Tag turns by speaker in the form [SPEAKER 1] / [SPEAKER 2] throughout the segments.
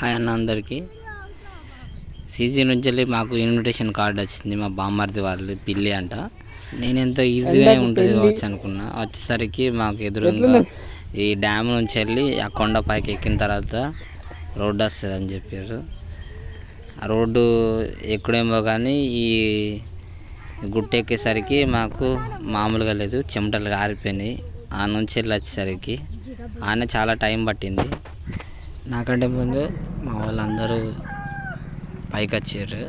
[SPEAKER 1] Hi అన్న అందరికీ. CG నుంచి వెళ్ళి మాకు ఇన్విటేషన్ కార్డు వచ్చింది మా బామ్మర్ది వాళ్ళు పిల్లి అంట. నేను ఎంతో ఈజీగా ఉంటుంది కావచ్చు అనుకున్నా. వచ్చేసరికి మాకు ఎదురుగా ఈ డ్యామ్ నుంచి వెళ్ళి ఆ కొండ పైకి ఎక్కిన తర్వాత రోడ్డు వస్తుంది అని చెప్పారు. ఆ రోడ్డు ఎక్కడేమో కానీ ఈ గుట్ట ఎక్కేసరికి మాకు మామూలుగా లేదు చెమటలు ఆరిపోయినాయి ఆ నుంచి వెళ్ళి వచ్చేసరికి ఆనే చాలా టైం పట్టింది. నాకంటే ముందు మా వాళ్ళందరూ పైకి వచ్చారు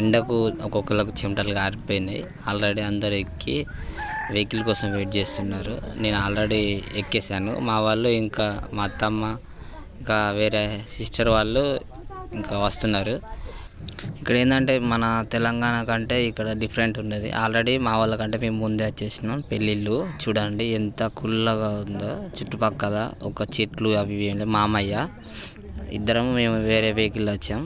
[SPEAKER 1] ఎండకు ఒక్కొక్కరికి చెమటలు కారిపోయినాయి ఆల్రెడీ అందరూ ఎక్కి వెహికల్ కోసం వెయిట్ చేస్తున్నారు. నేను ఆల్రెడీ ఎక్కేసాను మా వాళ్ళు ఇంకా మా అత్తమ్మ ఇంకా వేరే సిస్టర్ వాళ్ళు ఇంకా వస్తున్నారు. ఇక్కడ ఏంటంటే మన తెలంగాణ కంటే ఇక్కడ డిఫరెంట్ ఉన్నది ఆల్రెడీ మా వాళ్ళకంటే మేము ముందే వచ్చేసినాం. పెళ్ళిళ్ళు చూడండి ఎంత కుల్లగా ఉందో. చుట్టుపక్కల ఒక చెట్లు అవి ఇవి ఏం మామయ్య ఇద్దరం మేము వేరే వెహికల్ వచ్చాం.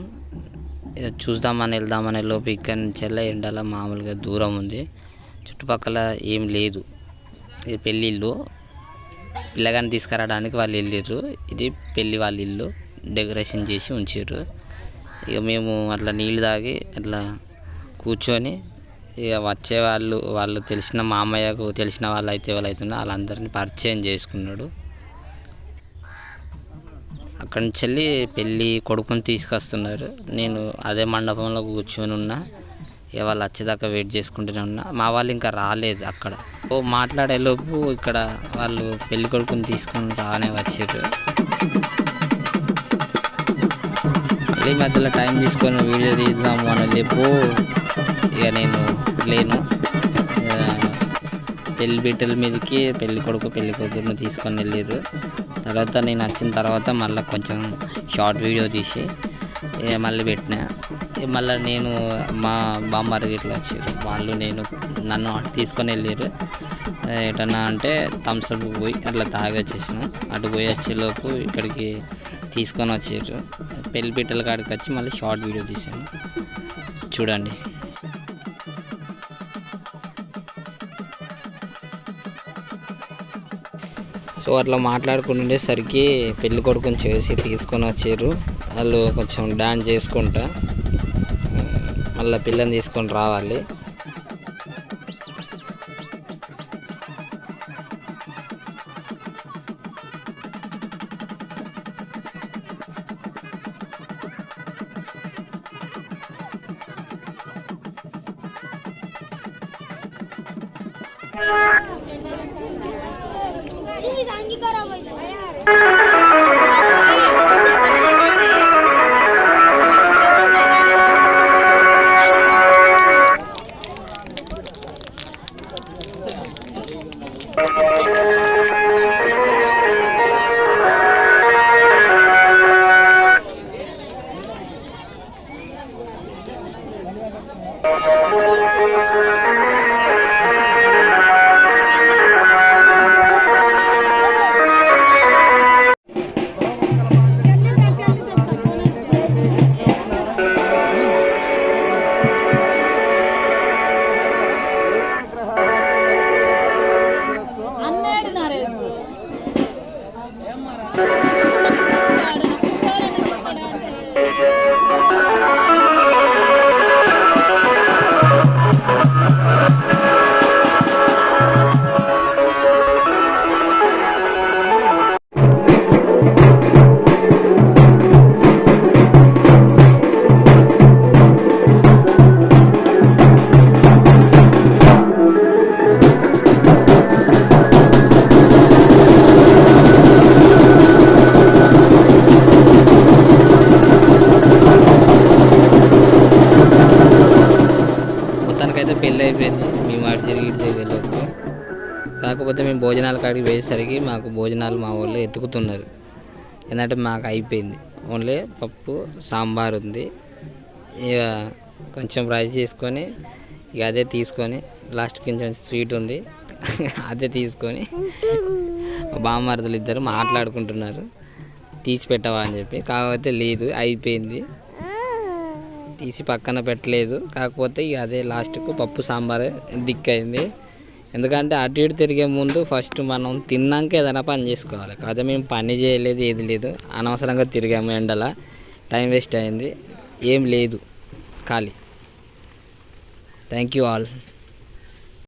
[SPEAKER 1] చూద్దామని వెళ్దామనే లోపు ఇక్కడ నుంచి వెళ్ళి ఎండల మామూలుగా దూరం ఉంది. చుట్టుపక్కల ఏం లేదు. ఇది పెళ్ళిళ్ళు పిల్లగాని తీసుకురావడానికి వాళ్ళు వెళ్ళిర్రు. ఇది పెళ్ళి వాళ్ళ ఇల్లు. డెకరేషన్ చేసి ఉంచారు ఇక మేము అట్లా నీళ్ళు తాగి అట్లా కూర్చొని ఇక వచ్చే వాళ్ళు వాళ్ళు తెలిసిన మామయ్యకు తెలిసిన వాళ్ళు అయితే వాళ్ళు అవుతున్నా వాళ్ళందరినీ పరిచయం చేసుకున్నాడు. అక్కడి నుంచి వెళ్ళి పెళ్ళి కొడుకుని తీసుకొస్తున్నారు. నేను అదే మండపంలో కూర్చొని ఉన్నా. ఇక వాళ్ళు వచ్చేదాకా వెయిట్ చేసుకుంటూనే ఉన్నా. మా వాళ్ళు ఇంకా రాలేదు అక్కడ. ఓ మాట్లాడేలోపు ఇక్కడ వాళ్ళు పెళ్ళి కొడుకుని తీసుకొని రానే వచ్చారు. ఈ మధ్యలో టైం తీసుకొని వీడియో తీద్దాము అని లేపు ఇక నేను లేను. పెళ్ళి బిడ్డల మీదకి పెళ్ళి కొడుకు పెళ్ళి కూతురుని తీసుకొని వెళ్ళారు తర్వాత నేను వచ్చిన తర్వాత మళ్ళీ కొంచెం షార్ట్ వీడియో తీసి ఇక మళ్ళీ పెట్టిన. ఇక మళ్ళీ నేను మా బామ్మారి ఇట్లా వచ్చారు వాళ్ళు నేను నన్ను అటు తీసుకొని వెళ్ళారు ఎటన్నా అంటే థమ్స్అప్ పోయి అట్లా తాగి వచ్చేసాను అటు పోయి వచ్చేలోపు ఇక్కడికి తీసుకొని వచ్చారు పెళ్ళి పిట్టల కాడికి వచ్చి మళ్ళీ షార్ట్ వీడియో తీసాను చూడండి. సో అట్లా మాట్లాడుకుంటుండేసరికి పెళ్ళి కొడుకుని చేసి తీసుకొని వచ్చారు వాళ్ళు కొంచెం డాన్స్ చేసుకుంటా. మళ్ళీ పిల్లని తీసుకొని రావాలి.
[SPEAKER 2] প্লিজ আঙ্গীকার
[SPEAKER 1] మొత్తానికైతే పెళ్ళి అయిపోయింది. మేము అటు తిరిగి ఇటు తిరిగి కాకపోతే మేము భోజనాల కాడికి పోయేసరికి మాకు భోజనాలు మా వాళ్ళు ఎత్తుకుతున్నారు. ఎందుకంటే మాకు అయిపోయింది. ఓన్లీ పప్పు సాంబార్ ఉంది. ఇక కొంచెం రైస్ చేసుకొని ఇక అదే తీసుకొని లాస్ట్ కొంచెం స్వీట్ ఉంది. అదే తీసుకొని మా బామ్మర్దులు ఇద్దరు మాట్లాడుకుంటున్నారు. తీసి పెట్టవా అని చెప్పి. కాకపోతే లేదు అయిపోయింది. తీసి పక్కన పెట్టలేదు. కాకపోతే ఇక అదే లాస్ట్కు పప్పు సాంబార్ దిక్కైంది. ఎందుకంటే అటు ఇటు తిరిగే ముందు ఫస్ట్ మనం తిన్నాక ఏదైనా పని చేసుకోవాలి. కాకపోతే మేము పని చేయలేదు ఏది లేదు. అనవసరంగా తిరిగాము ఎండల. టైం వేస్ట్ అయింది. ఏం లేదు. ఖాళీ. Thank you all